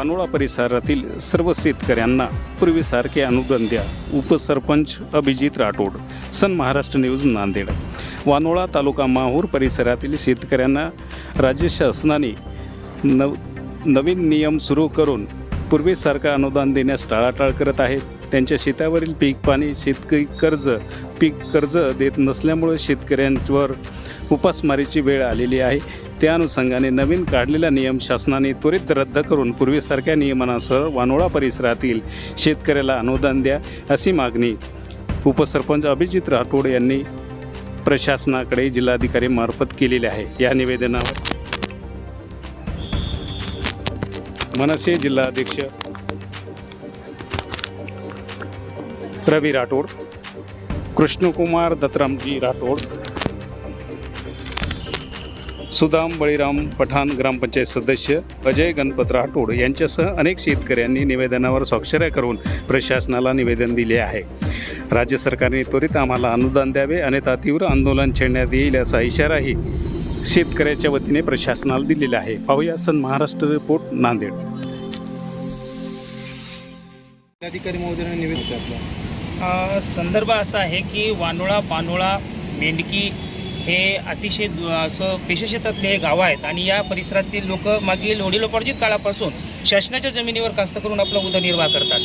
वानोळा परिसरातील सर्व शेतकऱ्यांना पूर्वीसारखे अनुदान द्या उपसरपंच अभिजित राठोड सन महाराष्ट्र न्यूज नांदेड. वानोळा तालुका माहूर परिसरातील शेतकऱ्यांना राज्य शासनाने नव नवीन नियम सुरू करून पूर्वीसारखं अनुदान देण्यास टाळाटाळ करत आहेत. त्यांच्या शेतावरील पीक पाणी शेतकरी कर्ज पीक कर्ज देत नसल्यामुळे शेतकऱ्यांवर उपासमारीची वेळ आलेली आहे. त्या अनुषंगाने नवीन काढलेला नियम शासनाने त्वरित रद्द करून पूर्वीसारख्या नियमनासह वानोळा परिसरातील शेतकऱ्याला अनुदान द्या अशी मागणी. उपसरपंच अभिजित राठोड यांनी प्रशासनाकडे जिल्हाधिकारी मार्फत केलेली आहे. या निवेदनावर मनसे जिल्हाध्यक्ष रवी राठोड कृष्णकुमार दत्तरामजी राठोड सुदाम बळीराम पठाण ग्रामपंचायत सदस्य अजय गणपत राठोड यांच्यासह अनेक शेतकऱ्यांनी निवेदनावर स्वाक्षऱ्या करून प्रशासनाला निवेदन दिले आहे. राज्य सरकारने त्वरित आम्हाला अनुदान द्यावे अन्यथा तीव्र आंदोलन छेडण्यात येईल असा इशाराही शेतकऱ्याच्या वतीने प्रशासनाला दिलेला आहे. पाहूया सन महाराष्ट्र रिपोर्ट नांदेड. जिल्हाधिकारी महोदयांना निवेदन संदर्भ असा आहे की वानोळा पानोळा मेंढकी हे अतिशय असं पेशशेतातले हे गावं आहेत. आणि या परिसरातील लोक मागील वडिलोपार्जित काळापासून शासनाच्या जमिनीवर कास्त करून आपला उदरनिर्वाह करतात.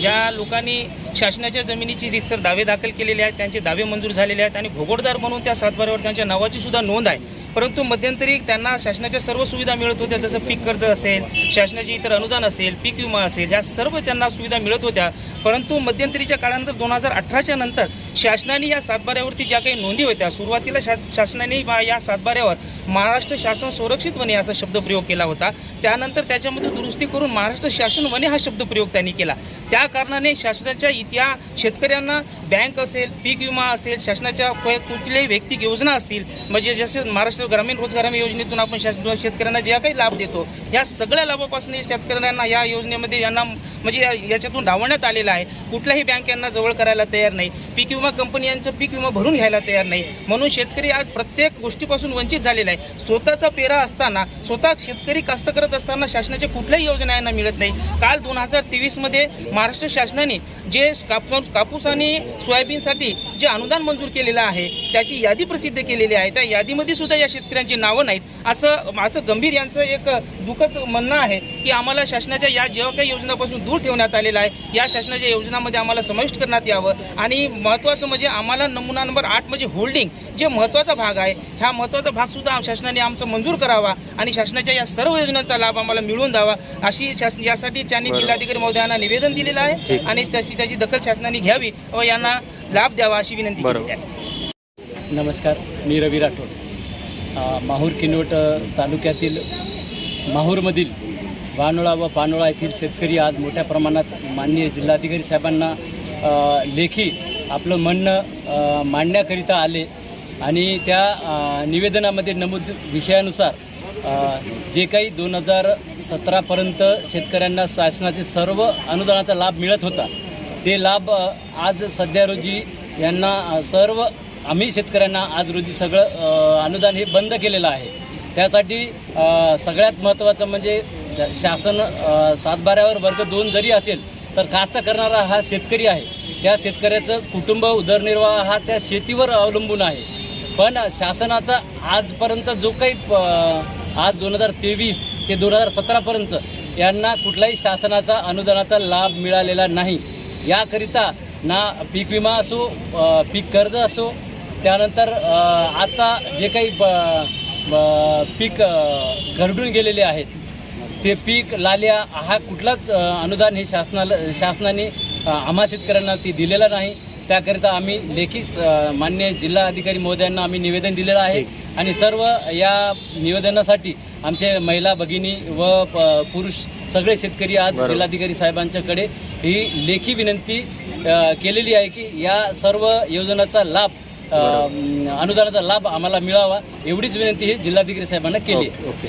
ज्या लोकांनी शासनाच्या जमिनीची रितसर दावे दाखल केलेले आहेत. त्यांचे दावे मंजूर झालेले आहेत. आणि भोगोडदार म्हणून त्या सातबाऱ्यावर त्यांच्या नावाची सुद्धा नोंद आहे. परंतु मध्यंतरी त्यांना शासनाच्या सर्व सुविधा मिळत होत्या. जसं पीक कर्ज असेल शासनाचे इतर अनुदान असेल पीक विमा असेल ह्या सर्व त्यांना सुविधा मिळत होत्या. परंतु मध्यंतरीच्या काळानंतर दोन हजार अठराच्या नंतर शासनाने या सातबाऱ्यावरती ज्या काही नोंदी होत्या सुरुवातीला शा शासनाने या सातबाऱ्यावर महाराष्ट्र शासन संरक्षित वने असा शब्दप्रयोग केला होता. त्यानंतर त्याच्यामध्ये दुरुस्ती करून महाराष्ट्र शासन वने हा शब्दप्रयोग त्यांनी केला. त्या कारणाने शासनाच्या इतिहा शेतकऱ्यांना बँक असेल पीक विमा असेल शासनाच्या कुठल्याही वैयक्तिक योजना असतील म्हणजे जसे महाराष्ट्र ग्रामीण रोजगार हमी योजनेतून आपण शासन शेतकऱ्यांना ज्या काही लाभ देतो या सगळ्या लाभापासून शेतकऱ्यांना या योजनेमध्ये यांना म्हणजे या- याच्यातून डावण्यात आलेलं आहे. कुठल्याही बँक यांना जवळ करायला तयार नाही. पीक विमा कंपनी यांचं पीक विमा भरून घ्यायला तयार नाही. म्हणून शेतकरी आज प्रत्येक गोष्टीपासून वंचित झालेला आहे. स्वतःचा पेरा असताना स्वतः शेतकरी कष्ट करत असताना शासनाच्या कुठल्याही योजना यांना मिळत नाही. काल दोन हजार तेवीसमध्ये महाराष्ट्र शासनाने जे कापूस कापूस आणि सोयाबीनसाठी जे अनुदान मंजूर केलेलं आहे त्याची यादी प्रसिद्ध केलेली आहे. त्या यादीमध्ये सुद्धा या शेतकऱ्यांची नावं नाहीत. असं असं गंभीर यांचं एक दुःखच म्हणणं आहे की आम्हाला शासनाच्या या जेव्हा काही योजनापासून दूर ठेवण्यात आलेलं आहे या शासना शासनाच्या योजनामध्ये आम्हाला समाविष्ट करण्यात यावं. आणि महत्त्वाचं म्हणजे आम्हाला नमुना नंबर आठ म्हणजे होल्डिंग जे महत्त्वाचा भाग आहे ह्या महत्त्वाचा भाग सुद्धा शासनाने आमचा मंजूर करावा आणि शासनाच्या या सर्व योजनांचा लाभ आम्हाला मिळवून द्यावा अशी शासन यासाठी त्यांनी जिल्हाधिकारी महोदयांना निवेदन दिलेलं आहे आणि तशी त्याची दखल शासनाने घ्यावी व यांना लाभ द्यावा अशी विनंती केली आहे. नमस्कार मी रवी राठोड. माहूर किनवट तालुक्यातील माहूरमधील वानोळा व पानोळा येथील शेतकरी आज मोठ्या प्रमाणात माननीय जिल्हाधिकारी साहेबांना लेखी आपलं म्हणणं मांडण्याकरिता आले. आणि त्या निवेदनामध्ये नमूद विषयानुसार जे काही दोन हजार सतरापर्यंत शेतकऱ्यांना शासनाचे सर्व अनुदानाचा लाभ मिळत होता ते लाभ आज सध्या रोजी यांना सर्व आम्ही शेतकऱ्यांना आज रोजी सगळं अनुदान हे बंद केलेलं आहे. त्यासाठी सगळ्यात महत्त्वाचं म्हणजे शासन सातबाऱ्यावर वर्ग दोन जरी असेल तर कास्त करणारा हा शेतकरी आहे. त्या शेतकऱ्याचं कुटुंब उदरनिर्वाह हा त्या शेतीवर अवलंबून आहे. पण शासनाचा आजपर्यंत जो काही प- आज दोन हजार तेवीस ते दोन हजार सतरापर्यंत यांना कुठलाही शासनाचा अनुदानाचा लाभ मिळालेला नाही. याकरिता ना पीक विमा असो पीक कर्ज असो त्यानंतर आता जे काही पीक घरडून गेलेले आहेत ते पीक लाल्या हा कुठलाच अनुदान हे शासनाला शासनाने आम्हा शेतकऱ्यांना ती दिलेलं नाही. त्याकरिता आम्ही लेखी मान्य जिल्हा अधिकारी महोदयांना आम्ही निवेदन दिलेलं आहे. आणि सर्व या निवेदनासाठी आमचे महिला भगिनी व प- पुरुष सगळे शेतकरी आज जिल्हाधिकारी साहेबांच्याकडे ही लेखी विनंती केलेली आहे की या सर्व योजनाचा लाभ अनुदानाचा लाभ आम्हाला मिळावा एवढीच विनंती ही जिल्हाधिकारी साहेबांना केली आहे. ओके.